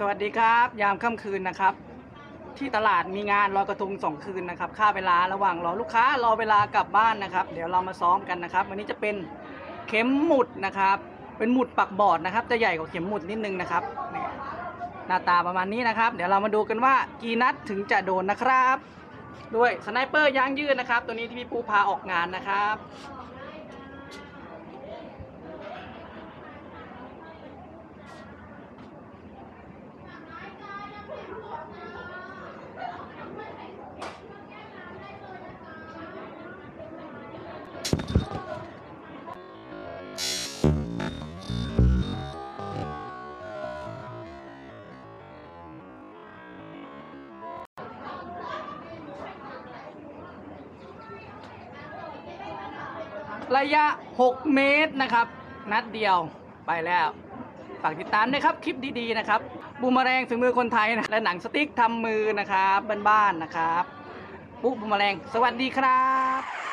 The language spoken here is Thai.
สวัสดีครับ ยามค่ำคืนนะครับ ที่ตลาดมีงานลอยกระทงสองคืนนะครับค่าเวลาระหว่างรอลูกค้ารอเวลากลับบ้านนะครับ เดี๋ยวเรามาซ้อมกันนะครับ วันนี้จะเป็นเข็มหมุดนะครับ เป็นหมุดปักบอร์ดนะครับ จะใหญ่กว่าเข็มหมุดนิดนึงนะครับหน้าตาประมาณนี้นะครับ เดี๋ยวเรามาดูกันว่ากี่นัดถึงจะโดนนะครับ ด้วยสไนเปอร์ยางยืดนะครับ ตัวนี้ที่พี่ปูพาออกงานนะครับ ระยะ 6 เมตรนะครับ นัดเดียวไปแล้วฝากติดตามด้ครับคลิปดีๆนะครับบูมแมลงฝีมือคนไทยนะและหนังสติ๊กทำมือนะครับบ้านๆนะครับปุ๊บบูมแมลงสวัสดีครับ